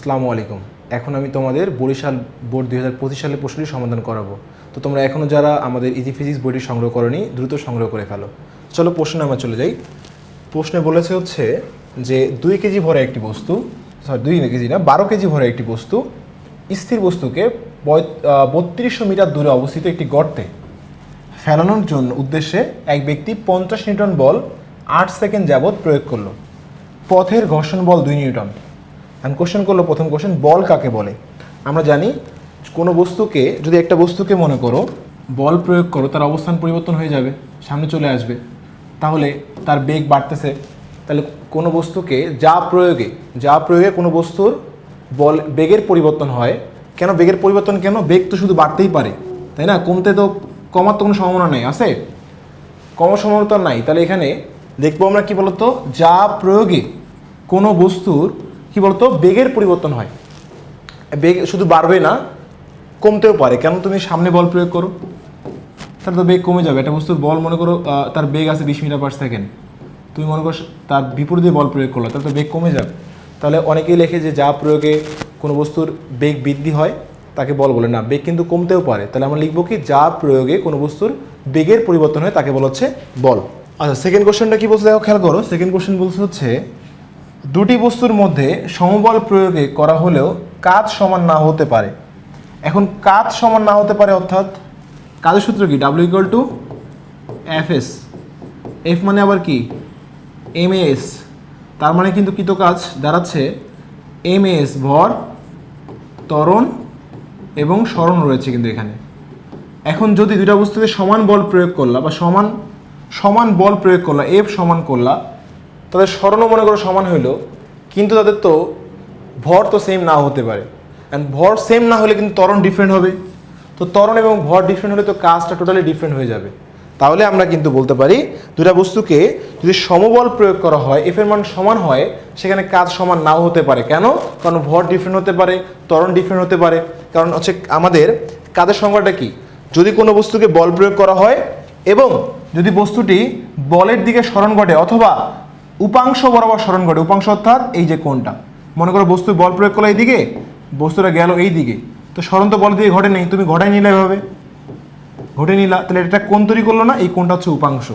আসসালামু আলাইকুম। এখন আমি তোমাদের বরিশাল বোর্ড দুই হাজার পঁচিশ সালের প্রশ্নটি সমাধান করাবো। তো তোমরা এখনও যারা আমাদের ইজি ফিজিক্স বইটি সংগ্রহ করনি, দ্রুত সংগ্রহ করে ফেলো। চলো প্রশ্নে আমরা চলে যাই। প্রশ্নে বলেছে হচ্ছে যে, দুই কেজি ভরে একটি বস্তু সরি দুই কেজি না, বারো কেজি ভরে একটি বস্তু, স্থির বস্তুকে বত্রিশশো মিটার দূরে অবস্থিত একটি গর্তে ফেলানোর জন্য উদ্দেশ্যে এক ব্যক্তি পঞ্চাশ নিউটন বল আট সেকেন্ড যাবৎ প্রয়োগ করল। পথের ঘর্ষণ বল দুই নিউটন। আমি কোশ্চেন করল, প্রথম কোশ্চেন বল কাকে বলে? আমরা জানি কোনো বস্তুকে, যদি একটা বস্তুকে মনে করো, বল প্রয়োগ করো, তার অবস্থান পরিবর্তন হয়ে যাবে, সামনে চলে আসবে। তাহলে তার বেগ বাড়তেছে। তাহলে কোনো বস্তুকে যা প্রয়োগে যা প্রয়োগে কোনো বস্তুর বল, বেগের পরিবর্তন হয়। কেন বেগের পরিবর্তন কেন? বেগ তো শুধু বাড়তেই পারে। তাই না? কমতে তো কমার তো কোনো সম্ভাবনা নেই, আছে? কমার সম্ভাবনা নাই। তাহলে এখানে দেখব আমরা কি বলতো? যা প্রয়োগে কোনো বস্তুর কি বলতো? বেগের পরিবর্তন হয়। বেগ শুধু বাড়বে না, কমতেও পারে। কেন তুমি সামনে বল প্রয়োগ করো? তাহলে তো বেগ কমে যাবে। একটা বস্তুর বল মনে করো তার বেগ আছে বিশ মিটার পার সেকেন্ড তুমি মনে করো তার বিপরীতে বল প্রয়োগ করল, তাহলে তো বেগ কমে যাবে। তাহলে অনেকেই লেখে যে যা প্রয়োগে কোনো বস্তুর বেগ বৃদ্ধি হয়, তাকে বল বলে। না, বেগ কিন্তু কমতেও পারে। তাহলে আমরা লিখব কি, যা প্রয়োগে কোনো বস্তুর বেগের পরিবর্তন হয় তাকে বলা হচ্ছে বল। আচ্ছা সেকেন্ড কোশ্চেনটা কি বলছে? দেখো, খেয়াল করো। সেকেন্ড কোশ্চেন বলছে হচ্ছে দুটি বস্তুর মধ্যে সমবল প্রয়োগে করা হলেও কাজ সমান না হতে পারে। এখন কাজ সমান না হতে পারে অর্থাৎ কাজের সূত্র কি? W equal to F S F মানে আবার কি? এম এস তার মানে কিন্তু কৃত কাজ দাঁড়াচ্ছে এম এস ভর, ত্বরণ এবং স্মরণ রয়েছে কিন্তু এখানে। এখন যদি দুটা বস্তুতে সমান বল প্রয়োগ করলা বা সমান সমান বল প্রয়োগ করলা এফ সমান করলা তাদের স্মরণও মনে করো সমান হইল, কিন্তু তাদের তো ভর তো সেম না হতে পারে। অ্যান্ড ভর সেম না হলে কিন্তু ত্বরণ ডিফারেন্ট হবে। তো ত্বরণ এবং ভর ডিফারেন্ট হলে তো কাজটা টোটালি ডিফারেন্ট হয়ে যাবে। তাহলে আমরা কিন্তু বলতে পারি দুটা বস্তুকে যদি সমবল প্রয়োগ করা হয় এফের মান সমান হয়, সেখানে কাজ সমান নাও হতে পারে। কেন? কারণ ভর ডিফারেন্ট হতে পারে, ত্বরণ ডিফারেন্ট হতে পারে। কারণ হচ্ছে আমাদের কাজের সংখ্যাটা কি? যদি কোনো বস্তুকে বল প্রয়োগ করা হয়, এবং যদি বস্তুটি বলের দিকে স্মরণ ঘটে, অথবা উপাংশ বরাবর স্মরণ ঘটে। উপাংশ অর্থাৎ এই যে কোনটা মনে করো বস্তু বল প্রয়োগ করল এইদিকে, বস্তুটা গেল এই দিকে তো স্মরণ তো বল দিয়ে ঘটে নেই তুমি ঘটাই নিলে এভাবে। ঘটে নিলা, তাহলে এটা কোন তৈরি করল না, এই কোনটা হচ্ছে উপাংশ।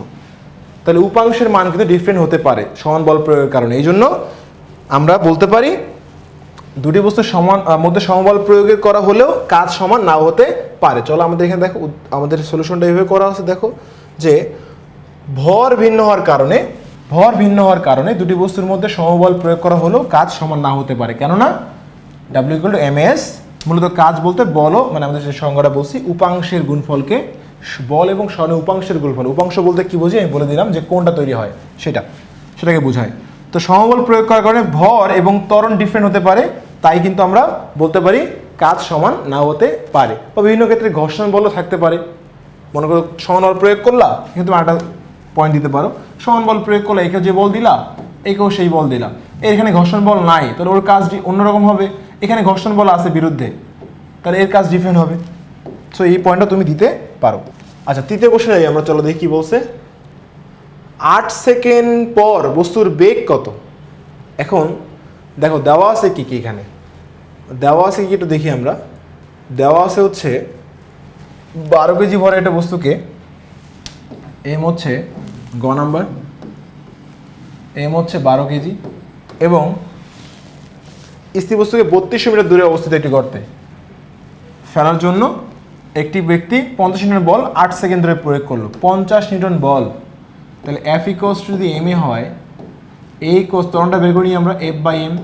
তাহলে উপাংশের মান কিন্তু ডিফারেন্ট হতে পারে সমান বল প্রয়োগের কারণে। এই জন্য আমরা বলতে পারি, দুটি বস্তু সমান মধ্যে সমবল প্রয়োগের করা হলেও কাজ সমান নাও হতে পারে। চলো আমাদের এখানে দেখো আমাদের সলিউশনটা এইভাবে করা হচ্ছে দেখো, যে ভর ভিন্ন হওয়ার কারণে ভর ভিন্ন হওয়ার কারণে দুটি বস্তুর মধ্যে সমবল প্রয়োগ করা হলেও কাজ সমান না হতে পারে। কেননা W equal to M S মূলত কাজ বলতে বলো মানে আমাদের যে সংজ্ঞাটা বলছি, উপাংশের গুণফলকে বল এবং স্বর্ণ উপাংশের গুণফল। উপাংশ বলতে কি বুঝি আমি বলে দিলাম যে কোনটা তৈরি হয়, সেটা, সেটাকে বোঝায়। তো সমবল প্রয়োগ করার কারণে ভর এবং ত্বরণ ডিফারেন্ট হতে পারে, তাই কিন্তু আমরা বলতে পারি কাজ সমান না হতে পারে। বা বিভিন্ন ক্ষেত্রে ঘর্ষণ বলও থাকতে পারে। মনে করো সমান প্রয়োগ করলা, কিন্তু একটা পয়েন্ট দিতে পারো। সমান বল প্রয়োগ করলে একে যে বল দিলা, একেও সেই বল দিলা। এখানে ঘর্ষণ বল নাই, তাহলে ওর কাজটি অন্যরকম হবে। এখানে ঘর্ষণ বল আছে বিরুদ্ধে, তাহলে এর কাজ ডিফারেন্ট হবে। সো এই পয়েন্টটা তুমি দিতে পারো। আচ্ছা তৃতীয় যাই, আমরা চলো দেখি কি বলছে। আট সেকেন্ড পর বস্তুর বেগ কত? এখন দেখো, দেওয়া আছে কী কী এখানে? দেওয়া আছে কি একটু দেখি আমরা। দেওয়া আছে হচ্ছে বারো কেজি ভরে একটা বস্তুকে, এম হচ্ছে গ নাম্বার। এম হচ্ছে বারো কেজি এবং স্থির বস্তুকে বত্রিশশো মিটার দূরে অবস্থিত একটি গর্তে। ফেলার জন্য একটি ব্যক্তি পঞ্চাশ নিউটন বল আট সেকেন্ড ধরে প্রয়োগ করল। পঞ্চাশ নিউটন বল। তাহলে এফ ইকোস যদি এম এ হয় এই কোস তরণটা বের করি আমরা এফ বাই এম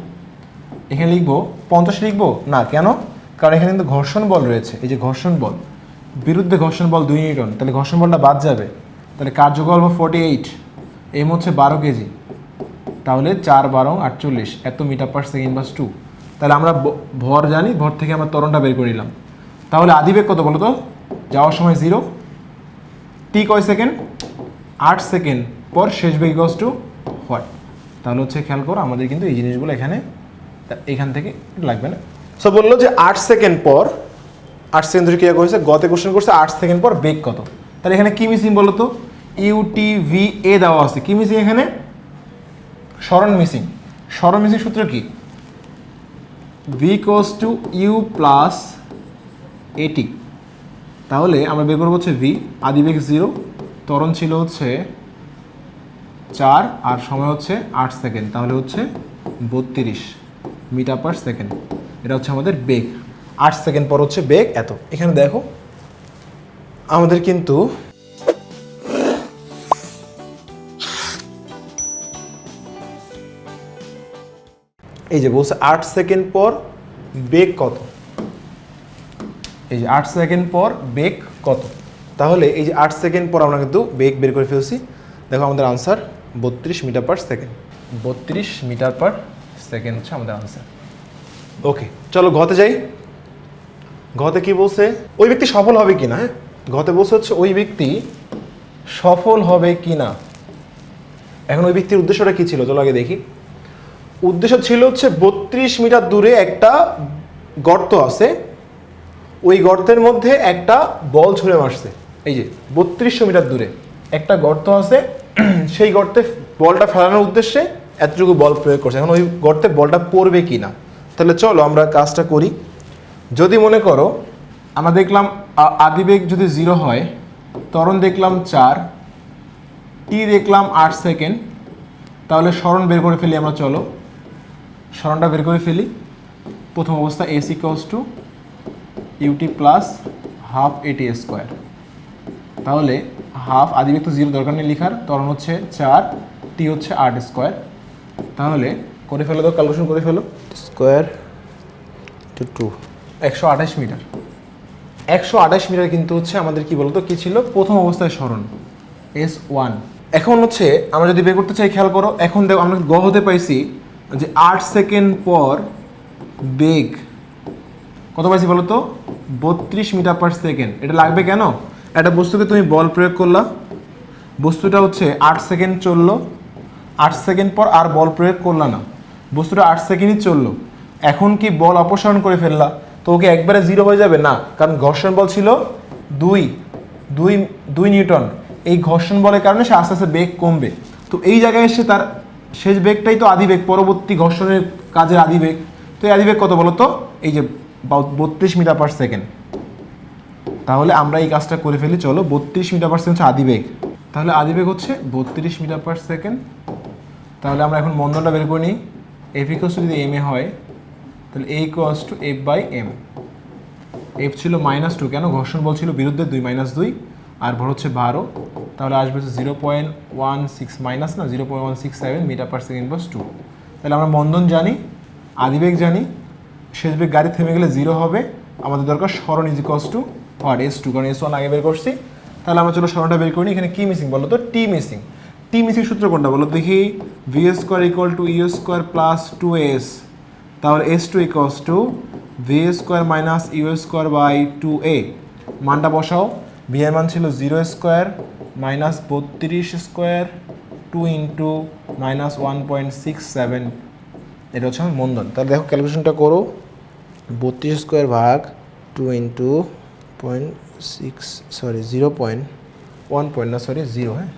এখানে লিখব, পঞ্চাশ লিখব? না, কেন? কারণ এখানে কিন্তু ঘর্ষণ বল রয়েছে। এই যে ঘর্ষণ বল, বিরুদ্ধে ঘর্ষণ বল দুই নিউটন, তাহলে ঘর্ষণ বলটা বাদ যাবে। তাহলে কার্যকর হবে ফোর্টি এইট এম হচ্ছে বারো কেজি। তাহলে চার বারো আটচল্লিশ, এত মিটার পার সেকেন্ড বাস টু তাহলে আমরা ভর জানি, ভর থেকে আমরা তরণটা বের করে নিলাম। তাহলে আদিবেগ কত বলো তো যাওয়ার সময় জিরো টি কয় সেকেন্ড আট সেকেন্ড পর শেষ বেগ গস টু হোয়াট তাহলে হচ্ছে খেয়াল করো, আমাদের কিন্তু এই জিনিসগুলো এখানে এখান থেকে লাগবে না। সো বলল যে আট সেকেন্ড পর, আট সেকেন্ড ধরে ক্রিয়া করেছে? গতে কোশ্চেন করছে, আট সেকেন্ড পর বেগ কত? তাহলে এখানে কি মিসিং বলো তো ইউ টি ভি এ দেওয়া আছে। কি মিসিং এখানে? স্মরণ মিসিং স্মরণ মিসিং সূত্র কি? V equals to U plus AT তাহলে আমরা বের করব হচ্ছে ভি আদিবেগ জিরো ত্বরণ ছিল হচ্ছে চার, আর সময় হচ্ছে আট সেকেন্ড তাহলে হচ্ছে বত্রিশ মিটার পার সেকেন্ড এটা হচ্ছে আমাদের বেগ। আট সেকেন্ড পর হচ্ছে বেগ এত। এখানে দেখো, আমাদের কিন্তু এই যে বলছে আট সেকেন্ড পর বেগ কত? এই যে আট সেকেন্ড পর বেগ কত? তাহলে এই যে আট সেকেন্ড পর আমরা কিন্তু বেগ বের করে ফেলছি। দেখো আমাদের আনসার বত্রিশ মিটার পার সেকেন্ড। বত্রিশ মিটার পার সেকেন্ড হচ্ছে আমাদের আনসার ওকে চলো ঘতে যাই। ঘতে কি বলছে? ওই ব্যক্তি সফল হবে কি না হ্যাঁ? ঘতে বলছে হচ্ছে ওই ব্যক্তি সফল হবে কি না এখন ওই ব্যক্তির উদ্দেশ্যটা কি ছিল? চলো আগে দেখি। উদ্দেশ্য ছিল হচ্ছে বত্রিশ মিটার দূরে একটা গর্ত আছে। ওই গর্তের মধ্যে একটা বল ছুঁড়ে মারছে। এই যে বত্রিশশো মিটার দূরে একটা গর্ত আছে। সেই গর্তে বলটা ফেলানোর উদ্দেশ্যে এতটুকু বল প্রয়োগ করছে। এখন ওই গর্তে বলটা পড়বে কি না তাহলে চলো আমরা কাজটা করি। যদি মনে করো, আমরা দেখলাম আদিবেগ যদি জিরো হয় তরণ দেখলাম চার, টি দেখলাম আট সেকেন্ড, তাহলে স্মরণ বের করে ফেলি আমরা, চলো। স্মরণটা বের করে ফেলি। প্রথম অবস্থা S equals to U T plus half A T square তাহলে হাফ আদিবেগ তো জিরো দরকার নেই লিখার তরণ হচ্ছে চার টি হচ্ছে আট স্কোয়ার তাহলে করে ফেলো তো ক্যালকুলেশন করে ফেলো। স্কোয়ার টু টু একশো আঠাশ মিটার। একশো আঠাশ মিটার কিন্তু হচ্ছে আমাদের কি বলতো কী ছিল? প্রথম অবস্থায় স্মরণ এস ওয়ান এখন হচ্ছে আমরা যদি বের করতে চাই খেয়াল করো এখন দেখো আমরা গ হতে পাইছি যে আট সেকেন্ড পর বেগ, কত পাইছি বলো তো? বত্রিশ মিটার পার সেকেন্ড এটা লাগবে কেন? একটা বস্তুকে তুমি বল প্রয়োগ করলা। বস্তুটা হচ্ছে আট সেকেন্ড চলল। আট সেকেন্ড পর আর বল প্রয়োগ করলা না। বস্তুটা আট সেকেন্ডই চলল। এখন কি বল অপসারণ করে ফেললা? তো ওকে একবারে জিরো হয়ে যাবে? না, কারণ ঘর্ষণ বল ছিল দুই দুই দুই নিউটন। এই ঘর্ষণ বলের কারণে সে আস্তে আস্তে বেগ কমবে। তো এই জায়গায় এসে তার শেষ বেগটাই তো আদিবেগ পরবর্তী ঘর্ষণের কাজের আদিবেগ তো এই আদিবেগ কত বলো তো এই যে বত্রিশ মিটার পার সেকেন্ড তাহলে আমরা এই কাজটা করে ফেলি, চলো, বত্রিশ মিটার পার সেকেন্ড হচ্ছে আদিবেগ তাহলে আদিবেগ হচ্ছে বত্রিশ মিটার পার সেকেন্ড তাহলে আমরা এখন মন্দনটা বের করে নিই। এফ ইকোস যদি এম এ হয়, তাহলে A equals to F by M F ছিল মাইনাস টু কেন? ঘর্ষণ বল ছিল বিরুদ্ধে দুই মাইনাস দুই। আর ভর হচ্ছে বারো, তাহলে আসবে হচ্ছে zero point one six minus না zero point one six seven meter per second বাস টু তাহলে আমরা মন্দন জানি, আদিবেগ জানি, শেষ বেগ গাড়ি থেমে গেলে জিরো হবে, আমাদের দরকার স্মরণ is equals to what S two কারণ এস ওয়ান আগে বের করছি। তাহলে আমরা চলো স্মরণটা বের করি এখানে কি মিসিং বলো তো টি মিসিং টি মিসিং সূত্র কোনটা বলো? দেখি V square equal to U square plus two S তাহলে S two equals to V square minus U square by two A মানটা বসাও। ভি এর মান ছিল জিরো স্কোয়ার মাইনাস বত্রিশ square two into minus one point six seven এটা হচ্ছে আমার মন্দন তাহলে দেখো ক্যালকুলেশনটা করো। বত্রিশ স্কোয়ার ভাগ two into point six sorry zero point one point না সরি জিরো হ্যাঁ?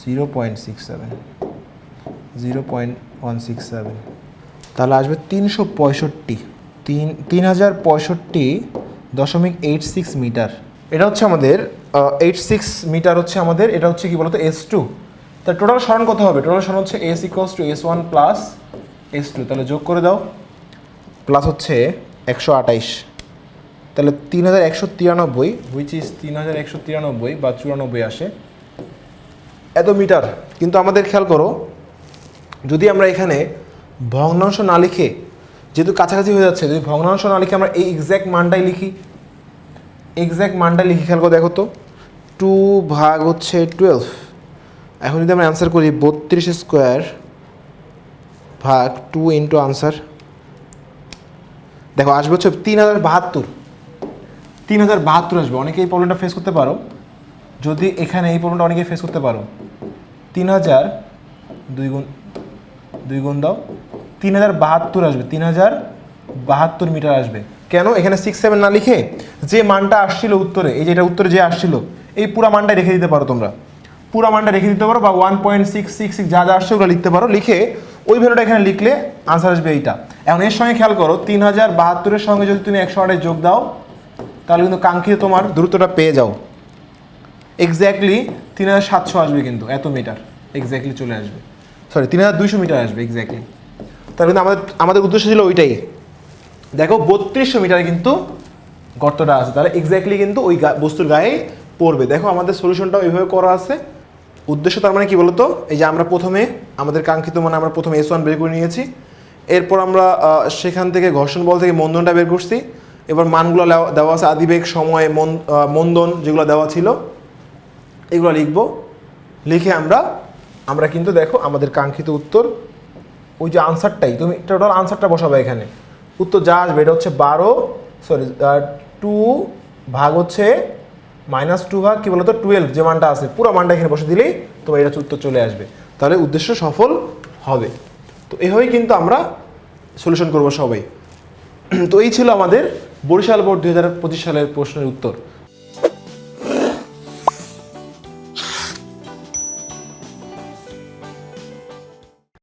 Zero point six seven zero point one six seven তাহলে আসবে তিনশো পঁয়ষট্টি। তিন তিন হাজার পঁয়ষট্টি দশমিক এইট সিক্স মিটার এটা হচ্ছে আমাদের এইট সিক্স মিটার হচ্ছে আমাদের, এটা হচ্ছে কি বলতো এস টু তা টোটাল সরণ কত হবে? টোটাল সরণ হচ্ছে S equals to S one plus S two তাহলে যোগ করে দাও প্লাস হচ্ছে একশো আঠাইশ। তাহলে তিন হাজার একশো তিরানব্বই হুইচ ইজ তিন হাজার একশো তিরানব্বই বা চুরানব্বই আসে। এত মিটার কিন্তু আমাদের খেয়াল করো, যদি আমরা এখানে ভগ্নাংশ না লিখে, যেহেতু কাছাকাছি হয়ে যাচ্ছে, যদি ভগ্নাংশ না লিখে আমরা এই এক্স্যাক্ট মানটাই লিখি এক্স্যাক্ট মানটা লিখি খেয়াল করে দেখো তো। টু ভাগ হচ্ছে টুয়েলভ এখন যদি আমরা অ্যান্সার করি, বত্রিশ স্কোয়ার ভাগ টু ইন্টু আনসার দেখো, আসবে হচ্ছে তিন হাজার বাহাত্তর। তিন হাজার বাহাত্তর আসবে। অনেকে এই প্রবলেমটা ফেস করতে পারো। যদি এখানে এই প্রবলেমটা অনেকে ফেস করতে পারো। তিন হাজার দুই গুণ দুই গুণ দাও। তিন হাজার বাহাত্তর আসবে। তিন হাজার বাহাত্তর মিটার আসবে। কেন এখানে সিক্স সেভেন না লিখে যে মানটা আসছিল উত্তরে, এই যে এটা উত্তরে যে আসছিল, এই পুরা মানটা রেখে দিতে পারো তোমরা। পুরা মানটা রেখে দিতে পারো বা one point six six six যা যা আসছে ওগুলো লিখতে পারো। লিখে ওই ভ্যালুটা এখানে লিখলে আনসার আসবে এইটা। এখন এর সঙ্গে খেয়াল করো, তিন হাজার বাহাত্তরের সঙ্গে যদি তুমি একশো আটে যোগ দাও, তাহলে কিন্তু কাঙ্ক্ষিত তোমার দ্রুতটা পেয়ে যাও। এক্স্যাক্টলি তিন হাজার সাতশো আসবে কিন্তু, এত মিটার এক্স্যাক্টলি চলে আসবে। সরি তিন হাজার দুইশো মিটার আসবে এক্স্যাক্টলি তাহলে কিন্তু আমাদের আমাদের উদ্দেশ্য ছিল ওইটাই। দেখো, বত্রিশশো মিটারে কিন্তু গর্তটা আছে। তাহলে এক্স্যাক্টলি কিন্তু ওই বস্তুর গায়ে পড়বে। দেখো, আমাদের সলিউশনটাও এইভাবে করা আছে। উদ্দেশ্য তার মানে কি বলতো? এই যে আমরা প্রথমে আমাদের কাঙ্ক্ষিত মানে আমরা প্রথমে এস ওয়ান বের করে নিয়েছি। এরপর আমরা সেখান থেকে ঘর্ষণ বল থেকে মন্দনটা বের করছি। এবার মানগুলো দেওয়া আছে আদিবেগ, সময়, মন মন্দন যেগুলো দেওয়া ছিল, এগুলো লিখব। লিখে আমরা আমরা কিন্তু দেখো আমাদের কাঙ্ক্ষিত উত্তর, ওই যে আনসারটাই তুমি টোটাল আনসারটা বসাবে এখানে। উত্তর যা আসবে, এটা হচ্ছে বারো সরি টু ভাগ হচ্ছে মাইনাস টু ভাগ, কী বলতো? টুয়েলভ, যে মানটা আছে, পুরো মানটা এখানে বসে দিলেই তোমার এটা উত্তর চলে আসবে। তাহলে উদ্দেশ্য সফল হবে। তো এভাবেই কিন্তু আমরা সলিউশন করব সবাই। তো এই ছিল আমাদের বরিশাল বোর্ড দু হাজার পঁচিশ সালের প্রশ্নের উত্তর।